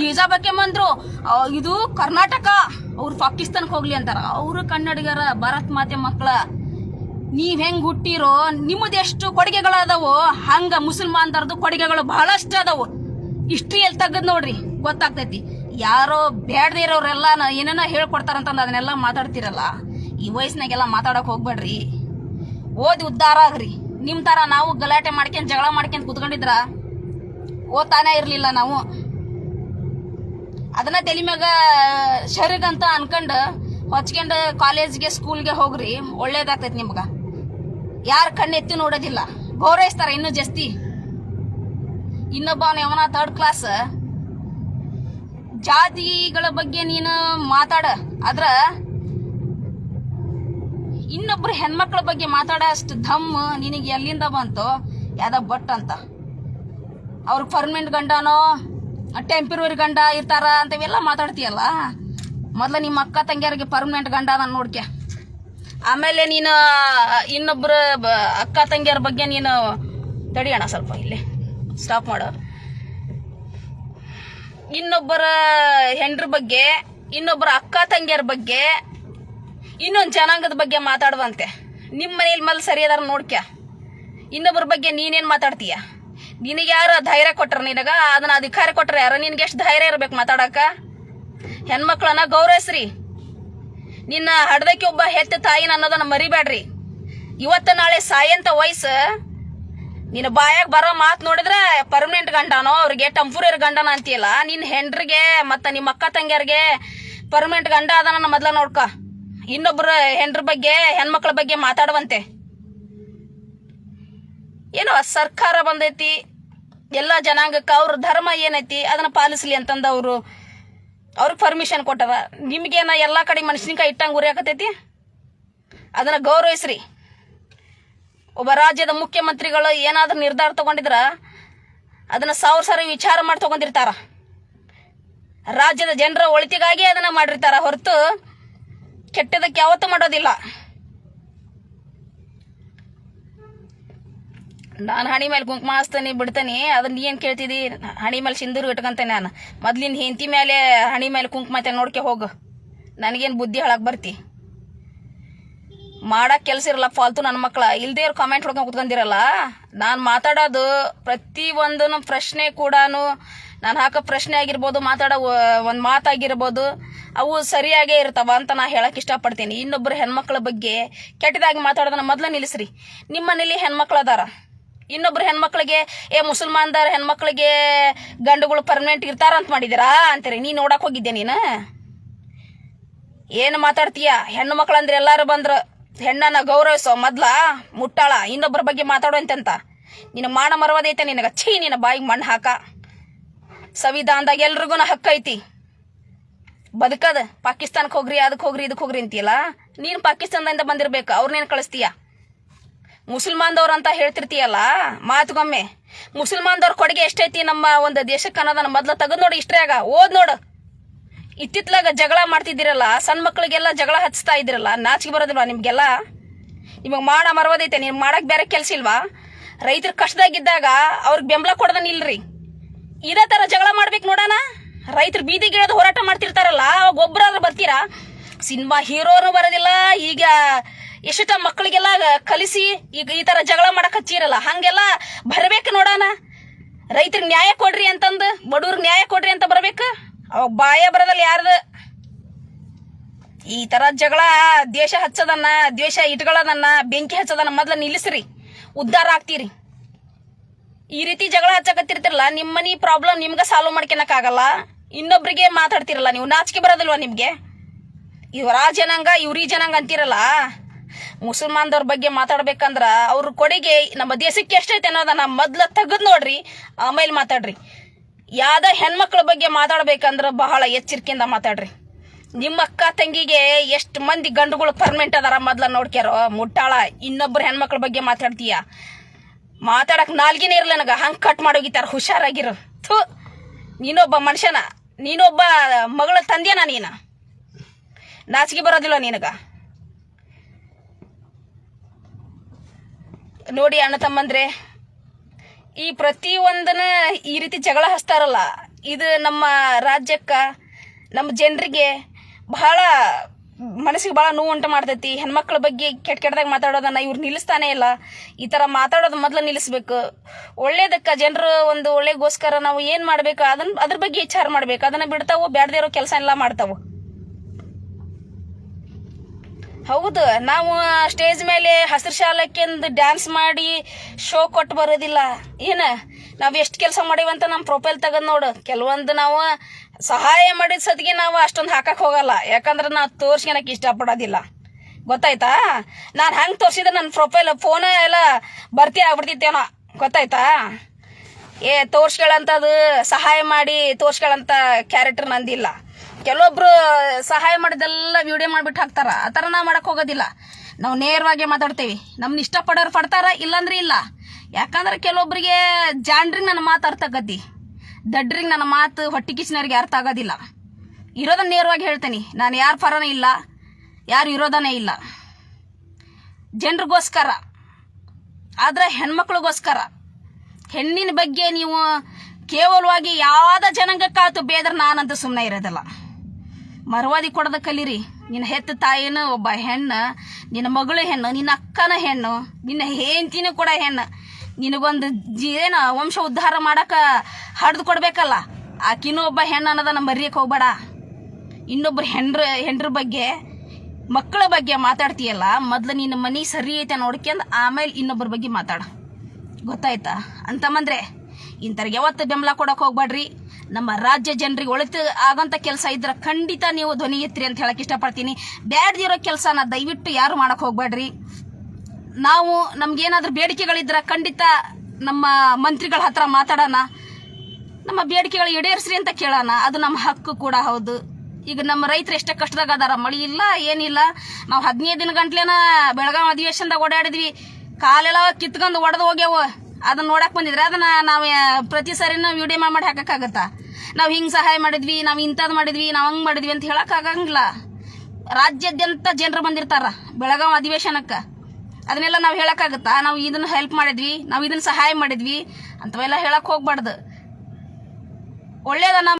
ಹಿಜಾಬ್ ಬಂದ್ರು ಇದು ಕರ್ನಾಟಕ. ಅವ್ರು ಪಾಕಿಸ್ತಾನಕ್ಕೆ ಹೋಗ್ಲಿ ಅಂತಾರ. ಅವರು ಕನ್ನಡಿಗರ ಭಾರತ್ ಮಾತೆ ಮಕ್ಕಳ ನೀವ್ ಹೆಂಗ್ ಹುಟ್ಟಿರೋ ನಿಮ್ಮದು ಎಷ್ಟು ಅದಾವೋ ಹಂಗ ಮುಸಲ್ಮಾನ್ದರ್ದು ಕೊಡುಗೆಗಳು ಬಹಳಷ್ಟು ಅದಾವು. ಹಿಸ್ಟ್ರಿಯಲ್ಲಿ ತೆಗದ್ ನೋಡ್ರಿ, ಗೊತ್ತಾಗ್ತೈತಿ. ಯಾರೋ ಬೇಡದೇ ಇರೋರೆಲ್ಲ ಏನೇನೋ ಹೇಳ್ಕೊಡ್ತಾರಂತಂದ ಅದನ್ನೆಲ್ಲ ಮಾತಾಡ್ತಿರಲ್ಲ. ಈ ವಯಸ್ಸಿನಾಗೆಲ್ಲ ಮಾತಾಡಕ್ ಹೋಗ್ಬೇಡ್ರಿ. ಓದಿ ಉದ್ದಾರ ಆಗ್ರಿ. ನಿಮ್ ತರ ನಾವು ಗಲಾಟೆ ಮಾಡ್ಕೊಂಡ್ ಜಗಳ ಮಾಡ್ಕೊಂಡ್ ಕುತ್ಕೊಂಡಿದ್ರ ಓದ್ತಾನೆ ಇರ್ಲಿಲ್ಲ ನಾವು. ಅದನ್ನ ತಲೆ ಮ್ಯಾಗ ಶರೀರಂತ ಅನ್ಕೊಂಡು ಹೊಚ್ಕೊಂಡು ಕಾಲೇಜ್ಗೆ, ಸ್ಕೂಲ್ಗೆ ಹೋಗ್ರಿ, ಒಳ್ಳೇದಾಗ್ತೈತಿ ನಿಮ್ಗ. ಯಾರ ಕಣ್ಣೆತ್ತಿ ನೋಡೋದಿಲ್ಲ. ಗೌರವಿಸ್ತಾರ ಇನ್ನೂ ಜಾಸ್ತಿ. ಇನ್ನೊಬ್ಬವನಯವನ ಥರ್ಡ್ ಕ್ಲಾಸ್ ಜಾತಿಗಳ ಬಗ್ಗೆ ನೀನು ಮಾತಾಡ. ಆದ್ರ ಇನ್ನೊಬ್ರು ಹೆಣ್ಮಕ್ಳ ಬಗ್ಗೆ ಮಾತಾಡೋ ಅಷ್ಟು ಧಮ್ ನಿನಗೆ ಎಲ್ಲಿಂದ ಬಂತು? ಯಾವ್ದ ಬಟ್ ಅಂತ. ಅವ್ರ ಪರ್ಮನೆಂಟ್ ಗಂಡನೋ ಟೆಂಪ್ರವರಿ ಗಂಡ ಇರ್ತಾರ ಅಂತವೆಲ್ಲ ಮಾತಾಡ್ತೀಯಲ್ಲ? ಮೊದ್ಲ ನಿಮ್ಮ ಅಕ್ಕ ತಂಗಿಯರಿಗೆ ಪರ್ಮನೆಂಟ್ ಗಂಡ ಅದ ನೋಡ್ಕೆ ಆಮೇಲೆ ನೀನು, ಇನ್ನೊಬ್ರು ಅಕ್ಕ ತಂಗಿಯರ ಬಗ್ಗೆ ನೀನು ತಡಿಯೋಣ ಸ್ವಲ್ಪ ಇಲ್ಲಿ. ಸ್ಟಾಪ್ ಮಾಡು. ಇನ್ನೊಬ್ಬರ ಹೆಂಡ್ರ ಬಗ್ಗೆ, ಇನ್ನೊಬ್ಬರ ಅಕ್ಕ ತಂಗಿಯರ ಬಗ್ಗೆ, ಇನ್ನೊಂದು ಜನಾಂಗದ ಬಗ್ಗೆ ಮಾತಾಡುವಂತೆ. ನಿಮ್ಮ ಮನೇಲಿ ಮಲ್ ಸರಿ ಅದಾರ ಇನ್ನೊಬ್ಬರ ಬಗ್ಗೆ ನೀನೇನು ಮಾತಾಡ್ತೀಯ? ನಿನಗೆ ಯಾರು ಧೈರ್ಯ ಕೊಟ್ರ ನಿನಗ? ಅದನ್ನ ಅಧಿಕಾರ ಕೊಟ್ರ ಯಾರು? ನಿನ್ಗೆ ಎಷ್ಟು ಧೈರ್ಯ ಇರ್ಬೇಕು ಮಾತಾಡಕ? ಹೆಣ್ಮಕ್ಳನ್ನ ಗೌರವಿಸ್ರಿ. ನಿನ್ನ ಹಡ್ದಕ್ಕೆ ಒಬ್ಬ ಹೆತ್ತ ತಾಯಿನ ಅನ್ನೋದನ್ನ ಮರಿಬೇಡ್ರಿ. ಇವತ್ತ ನಾಳೆ ಸಾಯಂತ ವಯಸ್ಸು. ನಿನ್ನ ಬಾಯಾಗ ಬರೋ ಮಾತು ನೋಡಿದ್ರೆ ಪರ್ಮನೆಂಟ್ ಗಂಡನೋ, ಅವ್ರಿಗೆ ಟಂಪುರರಿ ಗಂಡನ ಅಂತೀಯಲ್ಲ? ನಿನ್ನ ಹೆಂಡ್ರಿಗೆ ಮತ್ತ ನಿಮ್ಮ ಅಕ್ಕ ತಂಗಿಯರಿಗೆ ಪರ್ಮನೆಂಟ್ ಗಂಡ ಅದನ್ನ ಮೊದ್ಲ ನೋಡ್ಕ. ಇನ್ನೊಬ್ರ ಹೆಂಡ್ರ ಬಗ್ಗೆ, ಹೆಣ್ಮಕ್ಳ ಬಗ್ಗೆ ಮಾತಾಡುವಂತೆ. ಏನೋ ಸರ್ಕಾರ ಬಂದೈತಿ. ಎಲ್ಲ ಜನಾಂಗಕ್ಕೆ ಅವ್ರ ಧರ್ಮ ಏನೈತಿ ಅದನ್ನ ಪಾಲಿಸ್ಲಿ ಅಂತಂದ ಅವರು ಅವ್ರಿಗೆ ಪರ್ಮಿಷನ್ ಕೊಟ್ಟಾರ ನಿಮ್ಗೇನ ಎಲ್ಲ ಕಡೆ ಮೆಣಸಿನ್ಕಾಯಿ ಇಟ್ಟಂಗೆ ಉರಿಯಾಕತೈತಿ ಅದನ್ನ ಗೌರವಿಸ್ರಿ. ಒಬ್ಬ ರಾಜ್ಯದ ಮುಖ್ಯಮಂತ್ರಿಗಳು ಏನಾದ್ರೂ ನಿರ್ಧಾರ ತಗೊಂಡಿದ್ರ ಅದನ್ನ ಸಾವಿರ ಸಾವಿರ ವಿಚಾರ ಮಾಡಿ ತಗೊಂಡಿರ್ತಾರ. ರಾಜ್ಯದ ಜನರ ಒಳಿತಿಗಾಗಿ ಅದನ್ನ ಮಾಡಿರ್ತಾರ ಹೊರತು ಕೆಟ್ಟದಕ್ಕೆ ಯಾವತ್ತೂ ಮಾಡೋದಿಲ್ಲ. ನಾನು ಹಣಿ ಮೇಲೆ ಕುಂಕುಮ ಹಚ್ತಾನೆ ಬಿಡ್ತಾನೆ ಅದನ್ನ ಏನು ಕೇಳ್ತಿದ್ದಿ ಹಣಿ ಮೇಲೆ ಸಿಂಧೂರು ಇಟ್ಕೊಂತಾನೆ ನಾನು. ಮೊದ್ಲಿನ ಹೆಂಡತಿ ಮೇಲೆ ಹಣಿ ಮೇಲೆ ಕುಂಕುಮ ಐತೆ ನೋಡ್ಕೆ ಹೋಗು. ನನಗೇನು ಬುದ್ಧಿ ಹೇಳಕ್ಕೆ ಬರ್ತಿ. ಮಾಡೋಕೆ ಕೆಲಸ ಇರಲ್ಲ ಫಾಲ್ತು ನನ್ನ ಮಕ್ಕಳ ಇಲ್ಲದೇ ಇರೋ ಕಾಮೆಂಟ್ ಹೊಡ್ಕೊಂಡು ಕುತ್ಕೊಂಡಿರಲ್ಲ, ನಾನು ಮಾತಾಡೋದು ಪ್ರತಿ ಒಂದು ಪ್ರಶ್ನೆ ಕೂಡ ನಾನು ಹಾಕೋ ಪ್ರಶ್ನೆ ಆಗಿರ್ಬೋದು, ಮಾತಾಡೋ ಒಂದು ಮಾತಾಗಿರ್ಬೋದು, ಅವು ಸರಿಯಾಗೇ ಇರ್ತಾವ ಅಂತ ನಾ ಹೇಳಕ್ಕೆ ಇಷ್ಟಪಡ್ತೀನಿ. ಇನ್ನೊಬ್ಬರು ಹೆಣ್ಮಕ್ಳ ಬಗ್ಗೆ ಕೆಟ್ಟದಾಗಿ ಮಾತಾಡೋದನ್ನ ಮೊದಲ ನಿಲ್ಲಿಸ್ರಿ. ನಿಮ್ಮ ಮನೇಲಿ ಹೆಣ್ಮಕ್ಳು ಅದಾರ ಇನ್ನೊಬ್ರು ಹೆಣ್ಮಕ್ಳಿಗೆ, ಏ, ಮುಸಲ್ಮಾನ್ದಾರ ಹೆಣ್ಮಕ್ಳಿಗೆ ಗಂಡುಗಳು ಪರ್ಮನೆಂಟ್ ಇರ್ತಾರ ಅಂತ ಮಾಡಿದಿರಾ ಅಂತೀರಿ. ನೀ ನೋಡಕ್ ಹೋಗಿದ್ದೆ ನೀನು? ಏನು ಮಾತಾಡ್ತೀಯ? ಹೆಣ್ಣು ಮಕ್ಳು ಅಂದ್ರೆ ಎಲ್ಲಾರು ಬಂದ್ರ. ಹೆಣ್ಣನ್ನ ಗೌರವಿಸೋ ಮೊದ್ಲ, ಮುಟ್ಟಾಳ. ಇನ್ನೊಬ್ಬರ ಬಗ್ಗೆ ಮಾತಾಡೋ ಮಾತಾಡುವಂತೆ ನಿನ್ನ ಮಾನ ಮರವದೈತೆ ನಿನಗೆ. ಛೀ, ನಿನ್ನ ಬಾಯಿಗೆ ಮಣ್ಣು ಹಾಕ. ಸಂವಿಧಾನದಾಗ ಎಲ್ರಿಗೂ ಹಕ್ಕ ಐತಿ. ಬದುಕದ. ಪಾಕಿಸ್ತಾನಕ್ಕೆ ಹೋಗ್ರಿ ಅದಕ್ಕೆ ಹೋಗ್ರಿ ಇದಕ್ಕೆ ಹೋಗ್ರಿ ಅಂತೀಯಲ್ಲ? ನೀನು ಪಾಕಿಸ್ತಾನದಿಂದ ಬಂದಿರ್ಬೇಕು. ಅವ್ರನ್ನೇನು ಕಳಿಸ್ತೀಯ? ಮುಸಲ್ಮಾನ್ದವ್ರು ಅಂತ ಹೇಳ್ತಿರ್ತೀಯಲ್ಲ? ಮಾತುಗೊಮ್ಮೆ. ಮುಸಲ್ಮಾನ್ದವ್ರ ಕೊಡುಗೆ ಎಷ್ಟೈತಿ ನಮ್ಮ ಒಂದು ದೇಶಕ್ಕೆ ಅನ್ನೋದನ್ನ ಮೊದ್ಲು ತೆಗೆದು ನೋಡಿ ಆಗ. ಓದ್ ನೋಡು. ಇತ್ತಿತ್ಲಾಗ ಜಗಳ ಮಾಡ್ತಿದ್ದೀರಲ್ಲ, ಸಣ್ಣ ಮಕ್ಳಿಗೆಲ್ಲ ಜಗಳ ಹಚ್ತಾ ಇದ್ರಲ್ಲ ನಾಚಿಕೆ ಬರೋದಿಲ್ವಾ ನಿಮ್ಗೆಲ್ಲ? ನಿಮಗೆ ಮಾಡ ಮರವದೈತೆ ನೀವು ಮಾಡಕ್ ಬೇರೆ ಕೆಲ್ಸ ಇಲ್ವಾ? ರೈತರ ಕಷ್ಟದಾಗಿದ್ದಾಗ ಅವ್ರಿಗೆ ಬೆಂಬಲ ಕೊಡದ ನಿಲ್ರಿ ಇದೇ ತರ ಜಗಳ ಮಾಡ್ಬೇಕು ನೋಡೋಣ. ರೈತರು ಬೀದಿಗಿಳಿದು ಹೋರಾಟ ಮಾಡ್ತಿರ್ತಾರಲ್ಲ, ಅವಾಗ ಒಬ್ಬರಾದ್ರೂ ಬರ್ತೀರಾ? ಸಿನಿಮಾ ಹೀರೋನು ಬರೋದಿಲ್ಲ, ಈಗ ಎಷ್ಟ ಮಕ್ಕಳಿಗೆಲ್ಲ ಕಲಿಸಿ ಈಗ ಈ ತರ ಜಗಳ ಮಾಡಕ್ ಹಚ್ಚಿರಲ್ಲ, ಹಂಗೆಲ್ಲ ಬರ್ಬೇಕು ನೋಡೋಣ. ರೈತರಿಗೆ ನ್ಯಾಯ ಕೊಡ್ರಿ ಅಂತಂದು, ಬಡವ್ರಿಗೆ ನ್ಯಾಯ ಕೊಡ್ರಿ ಅಂತ ಬರ್ಬೇಕು. ಅವಾಗ ಬಾಯ ಬರೋದಲ್ಲ ಯಾರ್ದು? ಈ ತರ ಜಗಳ, ದ್ವೇಷ ಹಚ್ಚದನ್ನ, ದ್ವೇಷ ಇಟ್ಕೊಳ್ಳೋದನ್ನ, ಬೆಂಕಿ ಹಚ್ಚೋದನ್ನ ಮೊದ್ಲು ನಿಲ್ಲಿಸ್ರಿ. ಉದ್ಧಾರ ಆಗ್ತೀರಿ. ಈ ರೀತಿ ಜಗಳ ಹಚ್ಚಕತ್ತಿರ್ತಿರಲ್ಲ, ನಿಮ್ಮ ಮನಿ ಪ್ರಾಬ್ಲಮ್ ನಿಮ್ಗೆ ಸಾಲ್ವ್ ಮಾಡ್ಕೊಳಕ್ ಆಗಲ್ಲ ಇನ್ನೊಬ್ರಿಗೆ ಮಾತಾಡ್ತಿರಲ್ಲ ನೀವು, ನಾಚಿಕೆ ಬರೋದಿಲ್ವಾ ನಿಮಗೆ? ಇವರ ಜನಾಂಗ, ಇವ್ರಿ ಜನಾಂಗ ಅಂತಿರಲ್ಲ. ಮುಸಲ್ಮಾನ್ದವ್ರ ಬಗ್ಗೆ ಮಾತಾಡ್ಬೇಕಂದ್ರ ಅವ್ರ ಕೊಡುಗೆ ನಮ್ಮ ದೇಶಕ್ಕೆ ಎಷ್ಟೈತೆ ಅನ್ನೋದನ್ನ ಮೊದ್ಲ ತೆಗೆದು ನೋಡ್ರಿ, ಆಮೇಲೆ ಮಾತಾಡ್ರಿ. ಯಾವ್ದ ಹೆಣ್ಮಕ್ಳ ಬಗ್ಗೆ ಮಾತಾಡ್ಬೇಕಂದ್ರ ಬಹಳ ಎಚ್ಚರಿಕೆಯಿಂದ ಮಾತಾಡ್ರಿ. ನಿಮ್ಮ ಅಕ್ಕ ತಂಗಿಗೆ ಎಷ್ಟು ಮಂದಿ ಗಂಡುಗಳು ಪರ್ಮನೆಂಟ್ ಅದಾರ ಮೊದ್ಲ ನೋಡ್ಕ್ಯಾರೋ? ಮುಟ್ಟಾಳ, ಇನ್ನೊಬ್ರು ಹೆಣ್ಮಕ್ಳ ಬಗ್ಗೆ ಮಾತಾಡ್ತೀಯ? ಮಾತಾಡಕ್ ನಾಲ್ಗಿನೇ ಇರಲ್ಲ ನನಗ, ಹಂಗ್ ಕಟ್ ಮಾಡೋಗಿತ್ತಾರ, ಹುಷಾರಾಗಿರು. ಥು, ನೀನೊಬ್ಬ ಮನುಷ್ಯನ, ನೀನೊಬ್ಬ ಮಗಳ ತಂದೆನಾ ನೀನ? ನಾಚಿಕೆ ಬರೋದಿಲ್ಲ ನಿನಗ. ನೋಡಿ ಅಣ್ಣ ತಮ್ಮಂದ್ರೆ, ಈ ಪ್ರತಿ ಒಂದನ ಈ ರೀತಿ ಜಗಳ ಹಚ್ತಾರಲ್ಲ, ಇದು ನಮ್ಮ ರಾಜ್ಯಕ್ಕೆ, ನಮ್ಮ ಜನರಿಗೆ ಬಹಳ ಮನಸ್ಸಿಗೆ ಭಾಳ ನೋವು ಉಂಟು ಮಾಡ್ತೈತಿ. ಹೆಣ್ಮಕ್ಳ ಬಗ್ಗೆ ಕೆಟ್ಟ ಕೆಟ್ಟದಾಗ ಮಾತಾಡೋದನ್ನ ಇವ್ರು ನಿಲ್ಲಿಸ್ತಾನೆ ಇಲ್ಲ. ಈ ಥರ ಮಾತಾಡೋದು ಮೊದಲು ನಿಲ್ಲಿಸ್ಬೇಕು. ಒಳ್ಳೇದಕ್ಕೆ, ಜನರು ಒಂದು ಒಳ್ಳೆಗೋಸ್ಕರ ನಾವು ಏನು ಮಾಡ್ಬೇಕು ಅದನ್ನ ಅದ್ರ ಬಗ್ಗೆ ವಿಚಾರ ಮಾಡ್ಬೇಕು. ಅದನ್ನ ಬಿಡ್ತಾವು ಇರೋ ಕೆಲಸ ಎಲ್ಲ ಮಾಡ್ತಾವು. ಹೌದು, ನಾವು ಸ್ಟೇಜ್ ಮೇಲೆ ಹಸಿರು ಶಾಲಕ್ಕೆಂದು ಡ್ಯಾನ್ಸ್ ಮಾಡಿ ಶೋ ಕೊಟ್ಟು ಬರೋದಿಲ್ಲ. ಏನ, ನಾವು ಎಷ್ಟು ಕೆಲಸ ಮಾಡೀವಂತ ನಮ್ಮ ಪ್ರೊಫೈಲ್ ತೆಗೆದು ನೋಡು. ಕೆಲವೊಂದು ನಾವು ಸಹಾಯ ಮಾಡಿದ ಸದ್ಗೆ ನಾವು ಅಷ್ಟೊಂದು ಹಾಕಕ್ಕೆ ಹೋಗಲ್ಲ. ಯಾಕಂದ್ರೆ ನಾವು ತೋರ್ಸ್ಕೊಳಕ್ಕೆ ಇಷ್ಟಪಡೋದಿಲ್ಲ. ಗೊತ್ತಾಯ್ತಾ? ನಾನು ಹಂಗೆ ತೋರಿಸಿದ್ರೆ ನನ್ನ ಪ್ರೊಫೈಲ್ ಫೋನ ಎಲ್ಲ ಭರ್ತಿ ಆಗ್ಬಿಡ್ತಿತ್ತೇನೋ ಗೊತ್ತಾಯ್ತಾ? ಏ ತೋರ್ಸ್ಕೊಳ್ಳಂಥದ್ದು ಸಹಾಯ ಮಾಡಿ ತೋರ್ಸ್ಕೊಳಂಥ ಕ್ಯಾರೆಕ್ಟರ್ ನಂದಿಲ್ಲ. ಕೆಲವೊಬ್ರು ಸಹಾಯ ಮಾಡಿದೆಲ್ಲ ವಿಡಿಯೋ ಮಾಡಿಬಿಟ್ಟು ಹಾಕ್ತಾರ. ಆ ಥರ ನಾವು ಮಾಡಕ್ಕೆ ಹೋಗೋದಿಲ್ಲ. ನಾವು ನೇರವಾಗಿ ಮಾತಾಡ್ತೇವೆ. ನಮ್ಮನ್ನ ಇಷ್ಟಪಡೋರು ಪಡ್ತಾರ, ಇಲ್ಲಾಂದ್ರೆ ಇಲ್ಲ. ಯಾಕಂದ್ರೆ ಕೆಲವೊಬ್ರಿಗೆ ಜಾಂಡ್ರಿಗೆ ನನ್ನ ಮಾತು ಅರ್ಥ ಆಗದ್ದಿ. ದಡ್ರಿಗೆ ನನ್ನ ಮಾತು ಹೊಟ್ಟಿ ಕಿಚ್ಚಿನವ್ರಿಗೆ ಅರ್ಥ ಆಗೋದಿಲ್ಲ. ಇರೋದನ್ನ ನೇರವಾಗಿ ಹೇಳ್ತೀನಿ. ನಾನು ಯಾರು ಪರನೇ ಇಲ್ಲ, ಯಾರು ಇರೋದನೇ ಇಲ್ಲ. ಜನರಿಗೋಸ್ಕರ. ಆದ್ರೆ ಹೆಣ್ಮಕ್ಳಿಗೋಸ್ಕರ. ಹೆಣ್ಣಿನ ಬಗ್ಗೆ ನೀವು ಕೇವಲವಾಗಿ ಯಾವ್ದ ಜನಾಂಗಕ್ಕಾತು ಬೇದ್ರೆ ನಾನಂತೂ ಸುಮ್ಮನೆ ಇರೋದಿಲ್ಲ. ಮರವಾದಿ ಕೊಡದ ಕಲೀರಿ. ನಿನ್ನ ಹೆತ್ತ ತಾಯಿನ ಒಬ್ಬ ಹೆಣ್ಣು, ನಿನ್ನ ಮಗಳ ಹೆಣ್ಣು, ನಿನ್ನ ಅಕ್ಕನ ಹೆಣ್ಣು, ನಿನ್ನ ಹೆಂಡತಿನೂ ಕೂಡ ಹೆಣ್ಣು. ನಿನಗೊಂದು ಜಿ- ವಂಶ ಉದ್ಧಾರ ಮಾಡಕ ಹಡ್ದು ಕೊಡಬೇಕಲ್ಲ. ಆಕಿನೂ ಒಬ್ಬ ಹೆಣ್ಣು ಅನ್ನೋದನ್ನ ಮರಿಯಕ್ಕೆ ಹೋಗ್ಬೇಡ. ಇನ್ನೊಬ್ರು ಹೆಂಡ್ರ ಹೆಂಡ್ರ ಬಗ್ಗೆ, ಮಕ್ಕಳ ಬಗ್ಗೆ ಮಾತಾಡ್ತೀಯಲ್ಲ, ಮೊದ್ಲು ನಿನ್ನ ಮನೆ ಸರಿ ಐತೆ ನೋಡ್ಕೊಂಡು ಆಮೇಲೆ ಇನ್ನೊಬ್ಬರ ಬಗ್ಗೆ ಮಾತಾಡ. ಗೊತ್ತಾಯ್ತಾ? ಅಂತಂದ್ರೆ ಇಂಥವ್ರಿಗೆ ಯಾವತ್ತು ಬೆಂಬಲ ಕೊಡೋಕೆ ಹೋಗ್ಬೇಡ್ರಿ ನಮ್ಮ ರಾಜ್ಯ ಜನರಿಗೆ ಒಳಿತು ಆಗಂತ ಕೆಲಸ ಇದ್ರೆ ಖಂಡಿತ ನೀವು ಧ್ವನಿ ಎತ್ತಿರಿ ಅಂತ ಹೇಳಕ್ ಇಷ್ಟಪಡ್ತೀನಿ. ಬ್ಯಾಡ್ದಿರೋ ಕೆಲಸನ ದಯವಿಟ್ಟು ಯಾರು ಮಾಡಕ್ ಹೋಗ್ಬೇಡ್ರಿ. ನಾವು ನಮ್ಗೇನಾದ್ರೂ ಬೇಡಿಕೆಗಳಿದ್ರೆ ಖಂಡಿತ ನಮ್ಮ ಮಂತ್ರಿಗಳ ಹತ್ರ ಮಾತಾಡೋಣ. ನಮ್ಮ ಬೇಡಿಕೆಗಳು ಈಡೇರಿಸ್ರಿ ಅಂತ ಕೇಳೋಣ. ಅದು ನಮ್ಮ ಹಕ್ಕು ಕೂಡ ಹೌದು. ಈಗ ನಮ್ಮ ರೈತರು ಎಷ್ಟೇ ಕಷ್ಟದಾಗ ಅದಾರ, ಮಳಿ ಇಲ್ಲ, ಏನಿಲ್ಲ. ನಾವು ಹದಿನೈದು ದಿನ ಗಂಟ್ಲೇನ ಬೆಳಗಾವಿ ಅಧಿವೇಶನದಾಗ ಓಡಾಡಿದ್ವಿ. ಕಾಲೆಲ್ಲ ಕಿತ್ಕೊಂಡು ಒಡೆದು ಹೋಗ್ಯಾವ. ಅದನ್ನ ನೋಡಕ್ ಬಂದಿದ್ರೆ ಅದನ್ನ ನಾವು, ಪ್ರತಿ ಸಾರಿನ ವಿಡಿಯೋ ಮಾಡಿ ಹಾಕಕ್ಕಾಗತ್ತಾ? ನಾವು ಹಿಂಗೆ ಸಹಾಯ ಮಾಡಿದ್ವಿ, ನಾವು ಇಂಥದ್ದು ಮಾಡಿದ್ವಿ, ನಾವು ಹಂಗೆ ಮಾಡಿದ್ವಿ ಅಂತ ಹೇಳಕ್ ಆಗಂಗಿಲ್ಲ. ರಾಜ್ಯಾದ್ಯಂತ ಜನರು ಬಂದಿರ್ತಾರ ಬೆಳಗಾವಿ ಅಧಿವೇಶನಕ್ಕೆ. ಅದನ್ನೆಲ್ಲ ನಾವು ಹೇಳಕ್ಕಾಗತ್ತಾ ನಾವು ಇದನ್ನ ಹೆಲ್ಪ್ ಮಾಡಿದ್ವಿ, ನಾವು ಇದನ್ನ ಸಹಾಯ ಮಾಡಿದ್ವಿ ಅಂತವೆಲ್ಲ ಹೇಳಕ್ ಹೋಗ್ಬಾರ್ದು. ಒಳ್ಳೇದನ್ನ